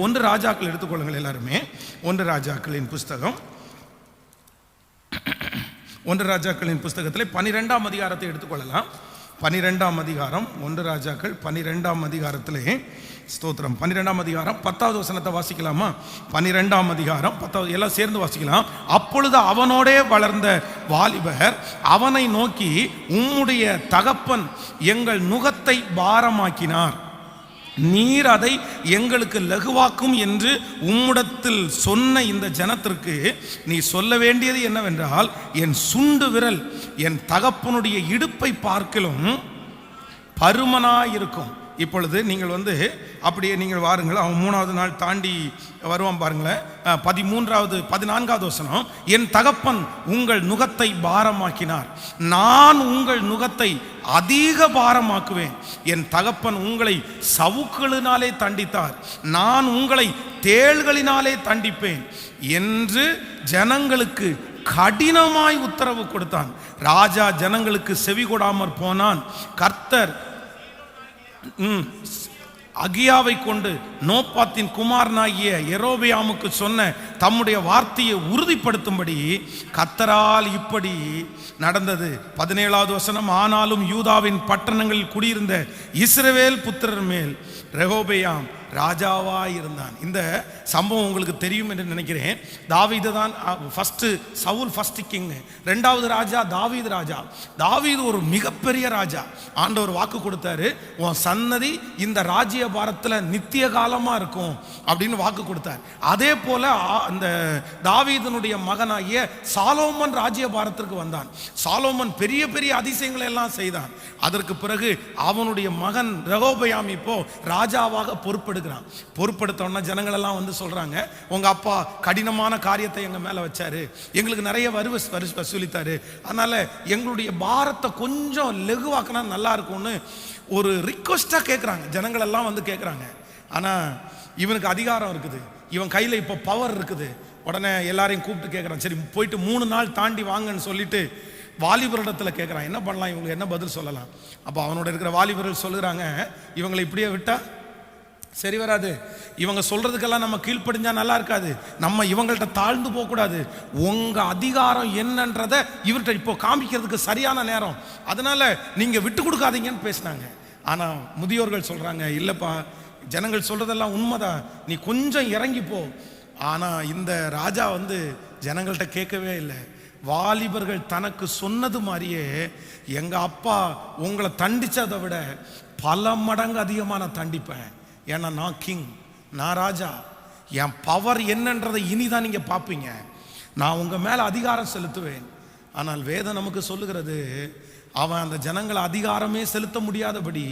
ஒன்று ராஜாக்கள் எடுத்துக்கொள்ளுங்கள் எல்லாருமே. ஒன்று ராஜாக்களின் புஸ்தகம். ஒன்று ராஜாக்களின் புஸ்தகத்தில் பனிரெண்டாம் அதிகாரத்தை எடுத்துக்கொள்ளலாம். பனிரெண்டாம் அதிகாரம் ஒன்று ராஜாக்கள் பனிரெண்டாம் அதிகாரத்திலே. ஸ்தோத்திரம். பன்னிரெண்டாம் அதிகாரம் பத்தாவது வசனத்தை வாசிக்கலாமா? பன்னிரெண்டாம் அதிகாரம் பத்தாவது எல்லாம் சேர்ந்து வாசிக்கலாம். அப்பொழுது அவனோடே வளர்ந்த வாலிபர் அவனை நோக்கி உம்முடைய தகப்பன் எங்கள் நுகத்தை பாரமாக்கினார். நீர் அதை எங்களுக்கு லகுவாக்கும் என்று உம்முடத்தில் சொன்ன இந்த ஜனத்திற்கு நீ சொல்ல வேண்டியது என்னவென்றால் என் சுண்டு விரல் என் தகப்பனுடைய இடுப்பை பார்க்கலும் பருமனாயிருக்கும். இப்பொழுது நீங்கள் வந்து அப்படியே நீங்கள் வாருங்கள் அவன் மூணாவது நாள் தாண்டி வருவான் பாருங்களேன். பதிமூன்றாவது பதினான்காவது வசனம். என் தகப்பன் உங்கள் நுகத்தை பாரமாக்கினார். நான் உங்கள் நுகத்தை அதிக பாரமாக்குவேன். என் தகப்பன் உங்களை சவுக்களினாலே தண்டித்தார். நான் உங்களை தேள்களினாலே தண்டிப்பேன். என்று ஜனங்களுக்கு கடினமாய் உத்தரவு கொடுத்தான். ராஜா ஜனங்களுக்கு செவி கொடாமற் போனான். கர்த்தர் அகியாவை கொண்டு நோப்பாத்தின் குமாரனாகிய எரோபியாமுக்கு சொன்ன தம்முடைய வார்த்தையை உறுதிப்படுத்தும்படி கத்தரால் இப்படி நடந்தது. பதினேழாவது வசனம் ஆனாலும் யூதாவின் பட்டணங்களில் குடியிருந்த இஸ்ரவேல் புத்திரர் மேல் ரெகோபெயாம் ராஜாவா இருந்தான். இந்த சம்பவம் உங்களுக்கு தெரியும் என்று நினைக்கிறேன். தாவீது தான் ஃபஸ்ட்டு சவுல் ஃபஸ்ட்டு கிங் ரெண்டாவது ராஜா தாவீது ராஜா. தாவீது ஒரு மிகப்பெரிய ராஜா. ஆண்டவர் வாக்கு கொடுத்தாரு உன் சன்னதி இந்த ராஜ்ய பாரத்தில் நித்திய காலமாக இருக்கும். அப்படின்னு வாக்கு கொடுத்தார். அதே போல அந்த தாவீதனுடைய மகனாகிய சாலோமன் ராஜ்யபாரத்திற்கு வந்தான். சாலோமன் பெரிய பெரிய அதிசயங்களை எல்லாம் செய்தான். அதற்கு பிறகு அவனுடைய மகன் ரகோபயாம் இப்போ ராஜாவாக பொறுப்பெடுக்கிறான் பொறுப்பெடுத்தோன்னா ஜனங்கள் எல்லாம் வந்து சொல்றாங்க உங்க அப்பா கடினமான காரியத்தை எங்க மேல வச்சாரு. எங்களுக்கு நிறைய வரி வரி வசூலித்தாரு. அதனால எங்களுடைய பாரத்தை கொஞ்சம் லெகுவாக்கினா நல்லா இருக்கும்னு ஒரு ரிக்வஸ்டா கேட்குறாங்க ஜனங்களெல்லாம் வந்து கேட்குறாங்க ஆனால் இவனுக்கு அதிகாரம் இருக்குது. இவன் கையில் இப்போ பவர் இருக்குது. உடனே எல்லாரையும் கூப்பிட்டு கேட்குறான் சரி போயிட்டு மூணு நாள் தாண்டி வாங்கன்னு சொல்லிட்டு வாலிபரிடத்தில் கேட்குறான் என்ன பண்ணலாம்? இவங்களுக்கு என்ன பதில் சொல்லலாம்? அப்போ அவனோட இருக்கிற வாலிபர்கள் சொல்லுறாங்க இவங்களை இப்படியே விட்டா? சரி வராது. இவங்க சொல்றதுக்கெல்லாம் நம்ம கீழ்ப்படிஞ்சா நல்லா இருக்காது. நம்ம இவங்கள்ட்ட தாழ்ந்து போகக்கூடாது. உங்க அதிகாரம் என்னன்றதை இவர்கிட்ட இப்போ காமிக்கிறதுக்கு சரியான நேரம். அதனால நீங்க விட்டு கொடுக்காதீங்கன்னு பேசினாங்க. ஆனா முதியோர்கள் சொல்றாங்க இல்லப்பா ஜனங்கள் சொல்றதெல்லாம் உண்மைதான். நீ கொஞ்சம் இறங்கி போ. ஆனா இந்த ராஜா வந்து ஜனங்கள்ட்ட கேட்கவே இல்லை. வாலிபர்கள் தனக்கு சொன்னது மாதிரியே எங்க அப்பா உங்களை தண்டிச்சதை விட பல மடங்கு அதிகமாக நான் தண்டிப்பேன். ஏன்னா நான் கிங் நான் ராஜா. என் பவர் என்னன்றதை இனிதான் நீங்க பார்ப்பீங்க. நான் உங்க மேல அதிகாரம் செலுத்துவேன். ஆனால் வேதம் நமக்கு சொல்லுகிறது அவன் அந்த ஜனங்களை அதிகாரமே செலுத்த முடியாதபடி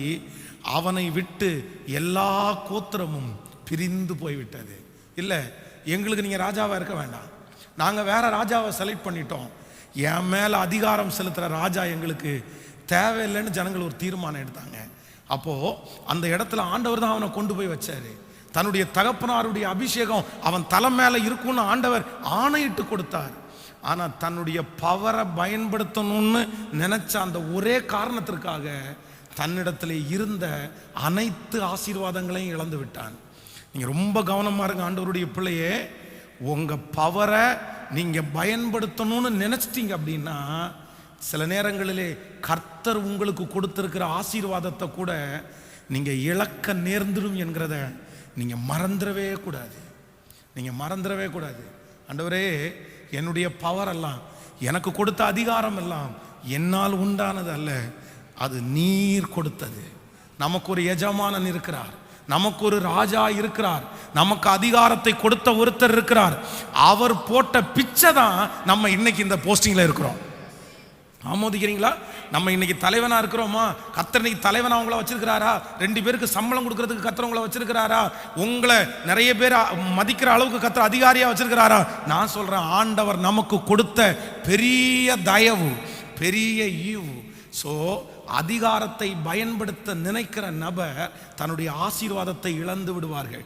அவனை விட்டு எல்லா கோத்திரமும் பிரிந்து போய்விட்டது. இல்லை எங்களுக்கு நீங்கள் ராஜாவாக இருக்க வேண்டாம். நாங்கள் வேற ராஜாவை செலக்ட் பண்ணிட்டோம். என் மேலே அதிகாரம் செலுத்துகிற ராஜா எங்களுக்கு தேவையில்லைன்னு ஜனங்கள் ஒரு தீர்மானம் எடுத்தாங்க. அப்போது அந்த இடத்துல ஆண்டவர் தான் அவனை கொண்டு போய் வச்சாரு. தன்னுடைய தகப்பனாருடைய அபிஷேகம் அவன் தலை மேலே இருக்கும்னு ஆண்டவர் ஆணையிட்டு கொடுத்தார். ஆனால் தன்னுடைய பவரை பயன்படுத்தணும்னு நினச்ச அந்த ஒரே காரணத்திற்காக தன்னிடத்தில் இருந்த அனைத்து ஆசீர்வாதங்களையும் இழந்து விட்டான். நீங்கள் ரொம்ப கவனமாக இருங்க ஆண்டவருடைய பிள்ளையே. உங்கள் பவரை நீங்கள் பயன்படுத்தணும்னு நினச்சிட்டீங்க அப்படின்னா சில நேரங்களிலே கர்த்தர் உங்களுக்கு கொடுத்துருக்கிற ஆசீர்வாதத்தை கூட நீங்கள் இழக்க நேர்ந்துடும் என்கிறத நீங்கள் மறந்துடவே கூடாது. நீங்கள் மறந்துடவே கூடாது. ஆண்டவரே என்னுடைய பவர் எல்லாம் எனக்கு கொடுத்த அதிகாரம் எல்லாம் என்னால் உண்டானது அல்ல. அது நீர் கொடுத்தது. நமக்கு ஒரு எஜமானன் இருக்கிறார். நமக்கு ஒரு ராஜா இருக்கிறார். நமக்கு அதிகாரத்தை கொடுத்த ஒருத்தர் இருக்கிறார். அவர் போட்ட பிச்சை தான் நம்ம இன்னைக்கு இந்த போஸ்டிங்கில் இருக்கிறோம். ஆமோதிக்கிறீங்களா? நம்ம இன்னைக்கு தலைவனாக இருக்கிறோமா? கத்தர் இன்னைக்கு தலைவன் அவங்கள வச்சிருக்கிறாரா? ரெண்டு பேருக்கு சம்பளம் கொடுக்கறதுக்கு கத்தர் உங்களை வச்சிருக்கிறாரா? உங்களை நிறைய பேர் மதிக்கிற அளவுக்கு கத்தர் அதிகாரியாக வச்சிருக்கிறாரா? நான் சொல்கிறேன் ஆண்டவர் நமக்கு கொடுத்த பெரிய தயவு பெரிய ஈவு. ஸோ அதிகாரத்தை பயன்படுத்த நினைக்கிற நபர் தன்னுடைய ஆசீர்வாதத்தை இழந்து விடுவார்கள்.